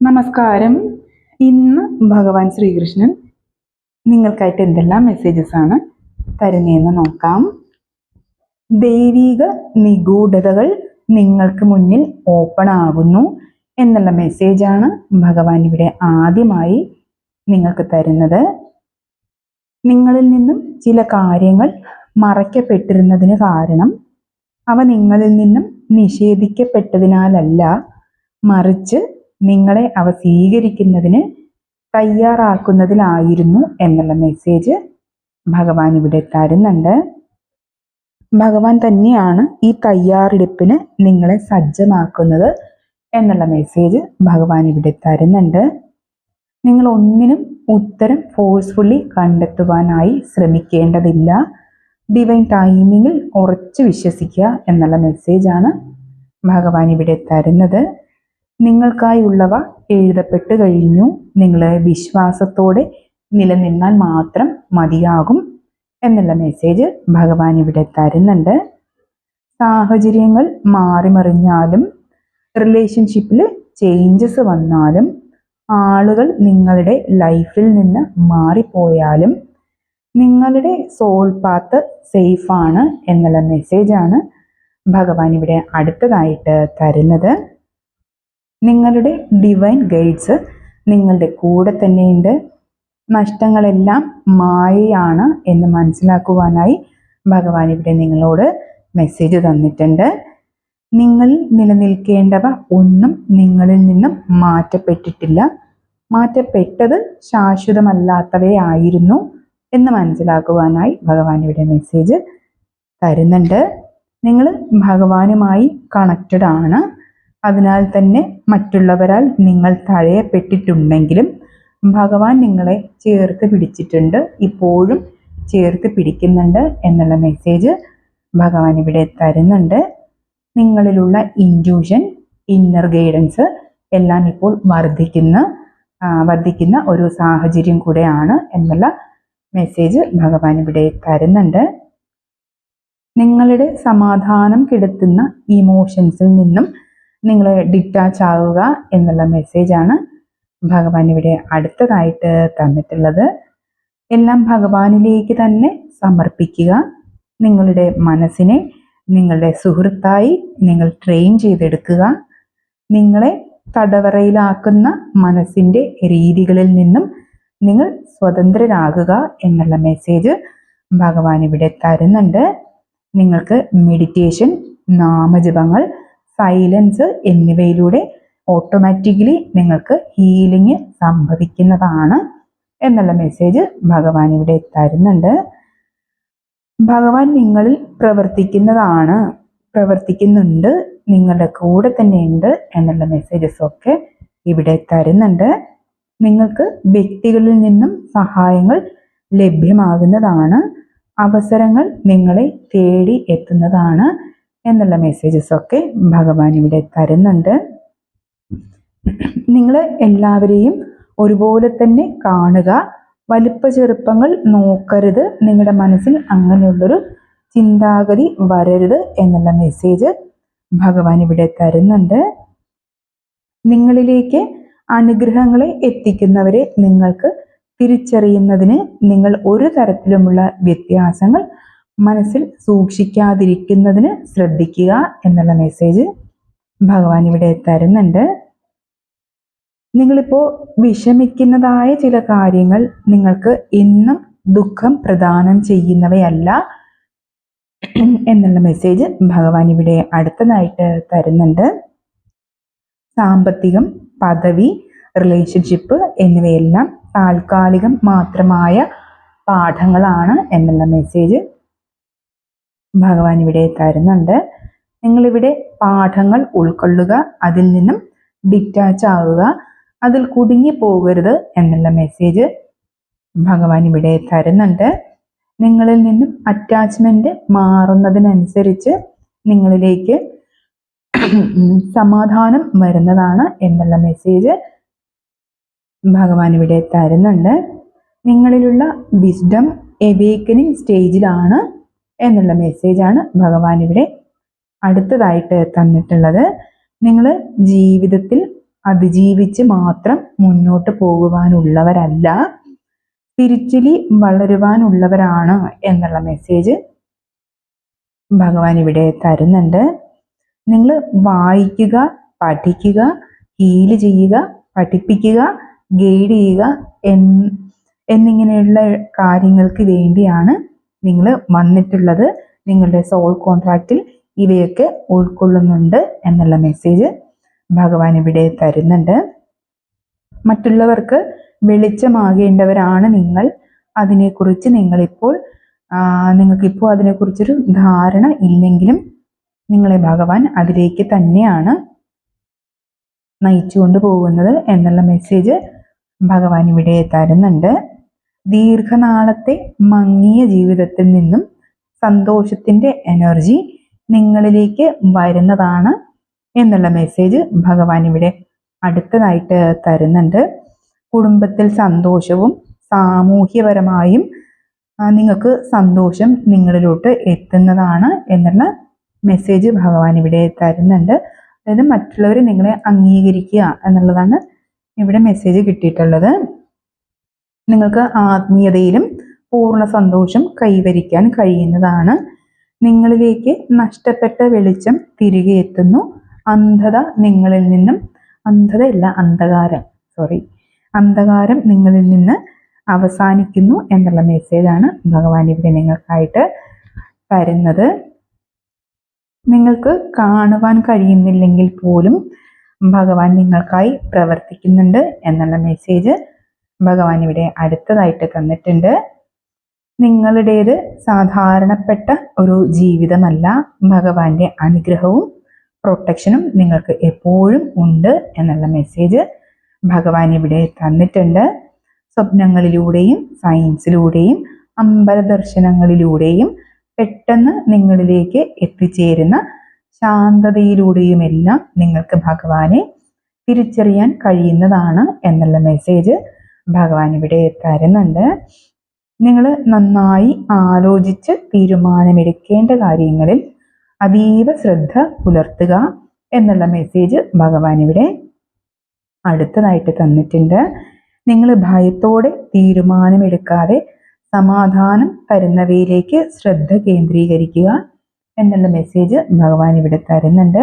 നമസ്കാരം. ഇന്ന് ഭഗവാൻ ശ്രീകൃഷ്ണൻ നിങ്ങൾക്കായിട്ട് എന്തെല്ലാം മെസ്സേജസ് ആണ് തരുന്നതെന്ന് നോക്കാം. ദൈവിക നിഗൂഢതകൾ നിങ്ങൾക്ക് മുന്നിൽ ഓപ്പൺ ആകുന്നു എന്നുള്ള മെസ്സേജാണ് ഭഗവാൻ ഇവിടെ ആദ്യമായി നിങ്ങൾക്ക് തരുന്നത്. നിങ്ങളിൽ നിന്നും ചില കാര്യങ്ങൾ മറയ്ക്കപ്പെട്ടിരുന്നതിന് കാരണം അവ നിങ്ങളിൽ നിന്നും നിഷേധിക്കപ്പെട്ടതിനാലല്ല മറിച്ച് നിങ്ങളെ അവ സ്വീകരിക്കുന്നതിന് തയ്യാറാക്കുന്നതിലായിരുന്നു എന്നുള്ള മെസ്സേജ് ഭഗവാൻ ഇവിടെ തരുന്നുണ്ട്. ഭഗവാൻ തന്നെയാണ് ഈ തയ്യാറെടുപ്പിന് നിങ്ങളെ സജ്ജമാക്കുന്നത് എന്നുള്ള മെസ്സേജ് ഭഗവാൻ ഇവിടെ തരുന്നുണ്ട്. നിങ്ങൾ ഒന്നിനും ഉത്തരം ഫോഴ്സ്ഫുള്ളി കണ്ടെത്തുവാനായി ശ്രമിക്കേണ്ടതില്ല. ഡിവൈൻ ടൈമിങ്ങിൽ ഉറച്ചു വിശ്വസിക്കുക എന്നുള്ള മെസ്സേജാണ് ഭഗവാൻ ഇവിടെ തരുന്നത്. നിങ്ങൾക്കായുള്ളവ എഴുതപ്പെട്ട് കഴിഞ്ഞു. നിങ്ങൾ വിശ്വാസത്തോടെ നിലനിന്നാൽ മാത്രം മതിയാകും എന്നുള്ള മെസ്സേജ് ഭഗവാൻ ഇവിടെ തരുന്നുണ്ട്. സാഹചര്യങ്ങൾ മാറിമറിഞ്ഞാലും റിലേഷൻഷിപ്പിൽ ചേഞ്ചസ് വന്നാലും ആളുകൾ നിങ്ങളുടെ ലൈഫിൽ നിന്ന് മാറിപ്പോയാലും നിങ്ങളുടെ സോൾ പാത്ത് സേഫാണ് എന്നുള്ള മെസ്സേജാണ് ഭഗവാൻ ഇവിടെ അടുത്തതായിട്ട് തരുന്നത്. നിങ്ങളുടെ ഡിവൈൻ ഗൈഡ്സ് നിങ്ങളുടെ കൂടെ തന്നെയുണ്ട്. നഷ്ടങ്ങളെല്ലാം മായയാണ് എന്ന് മനസ്സിലാക്കുവാനായി ഭഗവാൻ ഇവിടെ നിങ്ങളോട് മെസ്സേജ് തന്നിട്ടുണ്ട്. നിങ്ങൾ നിലനിൽക്കേണ്ടവ ഒന്നും നിങ്ങളിൽ നിന്നും മാറ്റപ്പെട്ടിട്ടില്ല. മാറ്റപ്പെട്ടത് ശാശ്വതമല്ലാത്തവയായിരുന്നു എന്ന് മനസ്സിലാക്കുവാനായി ഭഗവാൻ ഇവിടെ മെസ്സേജ് തരുന്നുണ്ട്. നിങ്ങൾ ഭഗവാനുമായി കണക്റ്റഡ് ആണ്. അതിനാൽ തന്നെ മറ്റുള്ളവരാൽ നിങ്ങൾ തഴയപ്പെട്ടിട്ടുണ്ടെങ്കിലും ഭഗവാൻ നിങ്ങളെ ചേർത്ത് പിടിച്ചിട്ടുണ്ട്. ഇപ്പോഴും ചേർത്ത് പിടിക്കുന്നുണ്ട് എന്നുള്ള മെസ്സേജ് ഭഗവാൻ ഇവിടെ തരുന്നുണ്ട്. നിങ്ങളിലുള്ള ഇന്റ്യൂഷൻ ഇന്നർ ഗൈഡൻസ് എല്ലാം ഇപ്പോൾ വർദ്ധിക്കുന്ന വർദ്ധിക്കുന്ന ഒരു സാഹചര്യം കൂടെയാണ് എന്നുള്ള മെസ്സേജ് ഭഗവാൻ ഇവിടെ തരുന്നുണ്ട്. നിങ്ങളുടെ സമാധാനം കിടത്തുന്ന ഇമോഷൻസിൽ നിന്നും നിങ്ങൾ ഡിറ്റാച്ച് ആവുക എന്നുള്ള മെസ്സേജാണ് ഭഗവാൻ ഇവിടെ അടുത്തതായിട്ട് തന്നിട്ടുള്ളത്. എല്ലാം ഭഗവാനിലേക്ക് തന്നെ സമർപ്പിക്കുക. നിങ്ങളുടെ മനസ്സിനെ നിങ്ങളുടെ സുഹൃത്തായി നിങ്ങൾ ട്രെയിൻ ചെയ്തെടുക്കുക. നിങ്ങളെ തടവറയിലാക്കുന്ന മനസ്സിന്റെ രീതികളിൽ നിന്നും നിങ്ങൾ സ്വതന്ത്രരാകുക എന്നുള്ള മെസ്സേജ് ഭഗവാൻ ഇവിടെ തരുന്നുണ്ട്. നിങ്ങൾക്ക് മെഡിറ്റേഷൻ നാമജപങ്ങൾ സൈലൻസ് എന്നിവയിലൂടെ ഓട്ടോമാറ്റിക്കലി നിങ്ങൾക്ക് ഹീലിംഗ് സംഭവിക്കുന്നതാണ് എന്നുള്ള മെസ്സേജ് ഭഗവാൻ ഇവിടെ തരുന്നുണ്ട്. ഭഗവാൻ നിങ്ങളിൽ പ്രവർത്തിക്കുന്നതാണ് പ്രവർത്തിക്കുന്നുണ്ട് നിങ്ങളുടെ കൂടെ തന്നെയുണ്ട് എന്നുള്ള മെസ്സേജസ് ഒക്കെ ഇവിടെ തരുന്നുണ്ട്. നിങ്ങൾക്ക് വ്യക്തികളിൽ നിന്നും സഹായങ്ങൾ ലഭ്യമാകുന്നതാണ് അവസരങ്ങൾ നിങ്ങളെ തേടി എത്തുന്നതാണ്. എന്നുള്ള മെസ്സേജസ് ഒക്കെ ഭഗവാൻ ഇവിടെ തരുന്നുണ്ട്. നിങ്ങൾ എല്ലാവരെയും ഒരുപോലെ തന്നെ കാണുക. വലിപ്പ ചെറുപ്പങ്ങൾ നോക്കരുത്. നിങ്ങളുടെ മനസ്സിൽ അങ്ങനെയുള്ളൊരു ചിന്താഗതി വരരുത് എന്നുള്ള മെസ്സേജ് ഭഗവാൻ ഇവിടെ തരുന്നുണ്ട്. നിങ്ങളിലേക്ക് അനുഗ്രഹങ്ങളെ എത്തിക്കുന്നവരെ നിങ്ങൾക്ക് തിരിച്ചറിയുന്നതിന് നിങ്ങൾ ഒരു തരത്തിലുമുള്ള വ്യത്യാസങ്ങൾ മനസ്സിൽ സൂക്ഷിക്കാതിരിക്കുന്നതിന് ശ്രദ്ധിക്കുക എന്നുള്ള മെസ്സേജ് ഭഗവാൻ ഇവിടെ തരുന്നുണ്ട്. നിങ്ങളിപ്പോൾ വിഷമിക്കുന്നതായ ചില കാര്യങ്ങൾ നിങ്ങൾക്ക് എന്നും ദുഃഖം പ്രദാനം ചെയ്യുന്നവയല്ല എന്നുള്ള മെസ്സേജ് ഭഗവാൻ ഇവിടെ അടുത്തതായിട്ട് തരുന്നുണ്ട്. സാമ്പത്തികം പദവി റിലേഷൻഷിപ്പ് എന്നിവയെല്ലാം താൽക്കാലികം മാത്രമായ പാഠങ്ങളാണ് എന്നുള്ള മെസ്സേജ് ഭഗവാൻ ഇവിടെ തരുന്നുണ്ട്. നിങ്ങളിവിടെ പാഠങ്ങൾ ഉൾക്കൊള്ളുക അതിൽ നിന്നും ഡിറ്റാച്ച് ആവുക അതിൽ കുടുങ്ങി പോകരുത് എന്നുള്ള മെസ്സേജ് ഭഗവാൻ ഇവിടെ തരുന്നുണ്ട്. നിങ്ങളിൽ നിന്നും അറ്റാച്ച്മെന്റ് മാറുന്നതിനനുസരിച്ച് നിങ്ങളിലേക്ക് സമാധാനം വരുന്നതാണ് എന്നുള്ള മെസ്സേജ് ഭഗവാൻ ഇവിടെ തരുന്നുണ്ട്. നിങ്ങളിലുള്ള വിസ്ഡം എവേക്കനിങ് സ്റ്റേജിലാണ് എന്നുള്ള മെസ്സേജാണ് ഭഗവാൻ ഇവിടെ അടുത്തതായിട്ട് തന്നിട്ടുള്ളത്. നിങ്ങൾ ജീവിതത്തിൽ അതിജീവിച്ച് മാത്രം മുന്നോട്ട് പോകുവാനുള്ളവരല്ല സ്പിരിച്വലി വളരുവാനുള്ളവരാണ് എന്നുള്ള മെസ്സേജ് ഭഗവാൻ ഇവിടെ തരുന്നുണ്ട്. നിങ്ങൾ വായിക്കുക പഠിക്കുക ഹീൽ ചെയ്യുക പഠിപ്പിക്കുക ഗൈഡ് ചെയ്യുക എന്നിങ്ങനെയുള്ള കാര്യങ്ങൾക്ക് വേണ്ടിയാണ് നിങ്ങൾ വന്നിട്ടുള്ളത് നിങ്ങളുടെ സോൾ കോൺട്രാക്റ്റിൽ ഇവയൊക്കെ ഉൾക്കൊള്ളുന്നുണ്ട് എന്നുള്ള മെസ്സേജ് ഭഗവാൻ ഇവിടെ തരുന്നുണ്ട്. മറ്റുള്ളവർക്ക് വെളിച്ചമാകേണ്ടവരാണ് നിങ്ങൾ. അതിനെക്കുറിച്ച് നിങ്ങളിപ്പോൾ നിങ്ങൾക്കിപ്പോൾ അതിനെക്കുറിച്ചൊരു ധാരണ ഇല്ലെങ്കിലും നിങ്ങളെ ഭഗവാൻ അതിലേക്ക് തന്നെയാണ് നയിച്ചുകൊണ്ട് പോകുന്നത് എന്നുള്ള മെസ്സേജ് ഭഗവാൻ ഇവിടെ തരുന്നുണ്ട്. ദീർഘനാളത്തെ മങ്ങിയ ജീവിതത്തിൽ നിന്നും സന്തോഷത്തിന്റെ എനർജി നിങ്ങളിലേക്ക് വരുന്നതാണ് എന്നുള്ള മെസ്സേജ് ഭഗവാൻ ഇവിടെ അടുത്തതായിട്ട് തരുന്നുണ്ട്. കുടുംബത്തിൽ സന്തോഷവും സാമൂഹ്യപരമായും നിങ്ങൾക്ക് സന്തോഷം നിങ്ങളിലോട്ട് എത്തുന്നതാണ് എന്നുള്ള മെസ്സേജ് ഭഗവാൻ ഇവിടെ തരുന്നുണ്ട്. അതായത് മറ്റുള്ളവർ നിങ്ങളെ അംഗീകരിക്കുക എന്നുള്ളതാണ് ഇവിടെ മെസ്സേജ് കിട്ടിയിട്ടുള്ളത്. നിങ്ങൾക്ക് ആത്മീയതയിലും പൂർണ സന്തോഷം കൈവരിക്കാൻ കഴിയുന്നതാണ്. നിങ്ങളിലേക്ക് നഷ്ടപ്പെട്ട വെളിച്ചം തിരികെ എത്തുന്നു. അന്ധത നിങ്ങളിൽ നിന്നും അന്ധതയല്ല അന്ധകാരം സോറി അന്ധകാരം നിങ്ങളിൽ നിന്ന് അവസാനിക്കുന്നു എന്നുള്ള മെസ്സേജാണ് ഭഗവാൻ ഇവിടെ നിങ്ങൾക്കായിട്ട് തരുന്നത്. നിങ്ങൾക്ക് കാണുവാൻ കഴിയുന്നില്ലെങ്കിൽ പോലും ഭഗവാൻ നിങ്ങൾക്കായി പ്രവർത്തിക്കുന്നുണ്ട് എന്നുള്ള മെസ്സേജ് ഭഗവാൻ ഇവിടെ അടുത്തതായിട്ട് തന്നിട്ടുണ്ട്. നിങ്ങളുടേത് സാധാരണപ്പെട്ട ഒരു ജീവിതമല്ല ഭഗവാന്റെ അനുഗ്രഹവും പ്രൊട്ടക്ഷനും നിങ്ങൾക്ക് എപ്പോഴും ഉണ്ട് എന്നുള്ള മെസ്സേജ് ഭഗവാൻ ഇവിടെ തന്നിട്ടുണ്ട്. സ്വപ്നങ്ങളിലൂടെയും സയൻസിലൂടെയും അമ്പല ദർശനങ്ങളിലൂടെയും പെട്ടെന്ന് നിങ്ങളിലേക്ക് എത്തിച്ചേരുന്ന ശാന്തതയിലൂടെയുമെല്ലാം നിങ്ങൾക്ക് ഭഗവാനെ തിരിച്ചറിയാൻ കഴിയുന്നതാണ് എന്നുള്ള മെസ്സേജ് ഭഗവാൻ ഇവിടെ തരുന്നുണ്ട്. നിങ്ങൾ നന്നായി ആലോചിച്ച് തീരുമാനമെടുക്കേണ്ട കാര്യങ്ങളിൽ അതീവ ശ്രദ്ധ പുലർത്തുക എന്നുള്ള മെസ്സേജ് ഭഗവാൻ ഇവിടെ അടുത്തതായിട്ട് തന്നിട്ടുണ്ട്. നിങ്ങൾ ഭയത്തോടെ തീരുമാനമെടുക്കാതെ സമാധാനം തരുന്നവയിലേക്ക് ശ്രദ്ധ കേന്ദ്രീകരിക്കുക എന്നുള്ള മെസ്സേജ് ഭഗവാൻ ഇവിടെ തരുന്നുണ്ട്.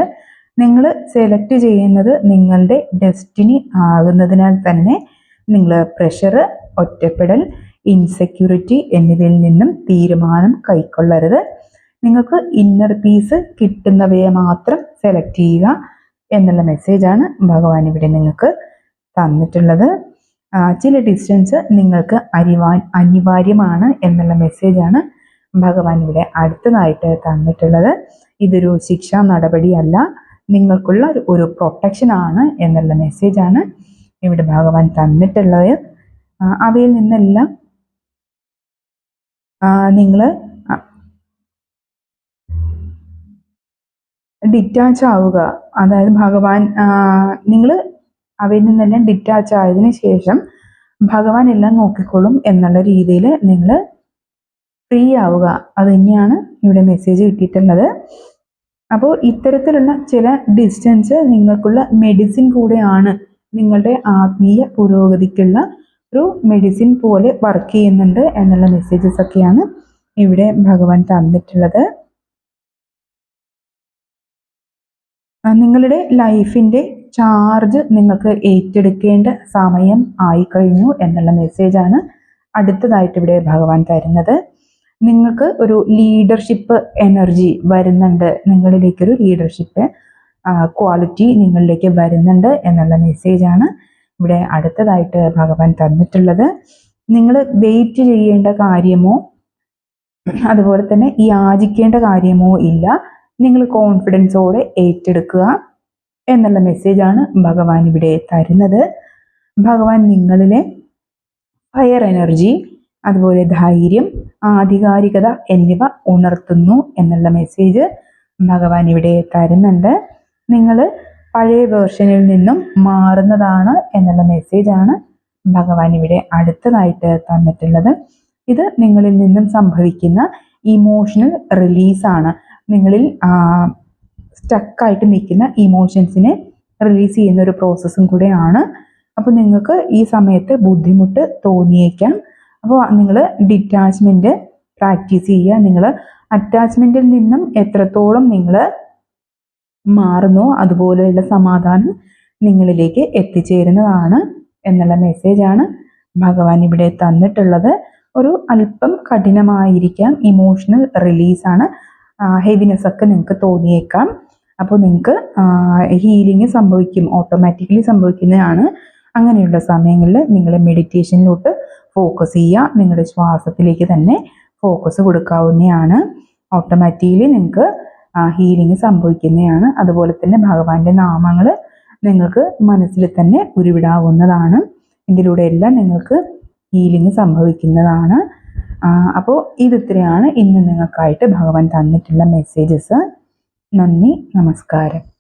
നിങ്ങൾ സെലക്ട് ചെയ്യുന്നത് നിങ്ങളുടെ ഡെസ്റ്റിനി ആകുന്നതിനാൽ തന്നെ നിങ്ങൾ പ്രഷർ ഒറ്റപ്പെടൽ ഇൻസെക്യൂരിറ്റി എന്നിവയിൽ നിന്നും തീരുമാനം കൈക്കൊള്ളരുത്. നിങ്ങൾക്ക് ഇന്നർ പീസ് കിട്ടുന്നവയെ മാത്രം സെലക്ട് ചെയ്യുക എന്നുള്ള മെസ്സേജാണ് ഭഗവാൻ ഇവിടെ നിങ്ങൾക്ക് തന്നിട്ടുള്ളത്. ചില ഡിസ്റ്റൻസ് നിങ്ങൾക്ക് അരിവാൻ അനിവാര്യമാണ് എന്നുള്ള മെസ്സേജാണ് ഭഗവാൻ ഇവിടെ അടുത്തതായിട്ട് തന്നിട്ടുള്ളത്. ഇതൊരു ശിക്ഷാ നടപടിയല്ല. നിങ്ങൾക്കുള്ള ഒരു പ്രൊട്ടക്ഷനാണ് എന്നുള്ള മെസ്സേജാണ് ഇവിടെ ഭഗവാൻ തന്നിട്ടുള്ളത്. അവയിൽ നിന്നെല്ലാം നിങ്ങൾ ഡിറ്റാച്ച് ആവുക. അതായത് ഭഗവാൻ നിങ്ങൾ അവയിൽ നിന്നെല്ലാം ഡിറ്റാച്ച് ആയതിനു ശേഷം ഭഗവാൻ എല്ലാം നോക്കിക്കൊള്ളും എന്നുള്ള രീതിയിൽ നിങ്ങൾ ഫ്രീ ആവുക. അത് തന്നെയാണ് ഇവിടെ മെസ്സേജ് കിട്ടിയിട്ടുള്ളത്. അപ്പോൾ ഇത്തരത്തിലുള്ള ചില ഡിസ്റ്റൻസ് നിങ്ങൾക്കുള്ള മെഡിസിൻ കൂടെയാണ് നിങ്ങളുടെ ആത്മീയ പുരോഗതിക്കുള്ള ഒരു മെഡിസിൻ പോലെ വർക്ക് ചെയ്യുന്നുണ്ട് എന്നുള്ള മെസ്സേജസ് ഒക്കെയാണ് ഇവിടെ ഭഗവാൻ തന്നിട്ടുള്ളത്. നിങ്ങളുടെ ലൈഫിന്റെ ചാർജ് നിങ്ങൾക്ക് ഏറ്റെടുക്കേണ്ട സമയം ആയിക്കഴിഞ്ഞു എന്നുള്ള മെസ്സേജാണ് അടുത്തതായിട്ട് ഇവിടെ ഭഗവാൻ തരുന്നത്. നിങ്ങൾക്ക് ഒരു ലീഡർഷിപ്പ് എനർജി വരുന്നുണ്ട്. നിങ്ങളിലേക്കൊരു ലീഡർഷിപ്പ് ക്വാളിറ്റി നിങ്ങളിലേക്ക് വരുന്നുണ്ട് എന്നുള്ള മെസ്സേജാണ് ഇവിടെ അടുത്തതായിട്ട് ഭഗവാൻ തന്നിട്ടുള്ളത്. നിങ്ങൾ വെയിറ്റ് ചെയ്യേണ്ട കാര്യമോ? അതുപോലെ തന്നെ യാചിക്കേണ്ട കാര്യമോ ഇല്ല. നിങ്ങൾ കോൺഫിഡൻസോടെ ഏറ്റെടുക്കുക എന്നുള്ള മെസ്സേജാണ് ഭഗവാൻ ഇവിടെ തരുന്നത്. ഭഗവാൻ നിങ്ങളിലെ ഫയർ എനർജി അതുപോലെ ധൈര്യം ആധികാരികത എന്നിവ ഉണർത്തുന്നു എന്നുള്ള മെസ്സേജ് ഭഗവാൻ ഇവിടെ തരുന്നുണ്ട്. നിങ്ങൾ പഴയ വേർഷനിൽ നിന്നും മാറുന്നതാണ് എന്നുള്ള മെസ്സേജാണ് ഭഗവാൻ ഇവിടെ അടുത്തതായിട്ട് തന്നിട്ടുള്ളത്. ഇത് നിങ്ങളിൽ നിന്നും സംഭവിക്കുന്ന ഇമോഷണൽ റിലീസാണ് നിങ്ങളിൽ സ്റ്റക്കായിട്ട് നിൽക്കുന്ന ഇമോഷൻസിനെ റിലീസ് ചെയ്യുന്ന ഒരു പ്രോസസ്സും കൂടെയാണ്. അപ്പോൾ നിങ്ങൾക്ക് ഈ സമയത്ത് ബുദ്ധിമുട്ട് തോന്നിയേക്കാം. അപ്പോൾ നിങ്ങൾ ഡിറ്റാച്ച്മെന്റ് പ്രാക്ടീസ് ചെയ്യുക. നിങ്ങൾ അറ്റാച്ച്മെന്റിൽ നിന്നും എത്രത്തോളം നിങ്ങൾ മാറുന്നോ. അതുപോലെയുള്ള സമാധാനം നിങ്ങളിലേക്ക് എത്തിച്ചേരുന്നതാണ് എന്നുള്ള മെസ്സേജാണ് ഭഗവാൻ ഇവിടെ തന്നിട്ടുള്ളത്. ഒരു അല്പം കഠിനമായിരിക്കാം ഇമോഷണൽ റിലീസാണ് ഹെവിനെസ് ഒക്കെ നിങ്ങൾക്ക് തോന്നിയേക്കാം. അപ്പോൾ നിങ്ങൾക്ക് ഹീലിംഗ് സംഭവിക്കും ഓട്ടോമാറ്റിക്കലി സംഭവിക്കുന്നതാണ്. അങ്ങനെയുള്ള സമയങ്ങളിൽ നിങ്ങൾ മെഡിറ്റേഷനിലോട്ട് ഫോക്കസ് ചെയ്യുക. നിങ്ങളുടെ ശ്വാസത്തിലേക്ക് തന്നെ ഫോക്കസ് കൊടുക്കാവുന്നതാണ്. ഓട്ടോമാറ്റിക്കലി നിങ്ങൾക്ക് ഹീലിംഗ് സംഭവിക്കുന്നതാണ്. അതുപോലെ തന്നെ ഭഗവാന്റെ നാമങ്ങൾ നിങ്ങൾക്ക് മനസ്സിൽ തന്നെ ഉരുവിടാവുന്നതാണ്. ഇതിലൂടെ എല്ലാം നിങ്ങൾക്ക് ഹീലിംഗ് സംഭവിക്കുന്നതാണ്. അപ്പോൾ ഇതിത്രയാണ് ഇന്ന് നിങ്ങൾക്കായിട്ട് ഭഗവാൻ തന്നിട്ടുള്ള മെസ്സേജസ് നന്ദി നമസ്കാരം.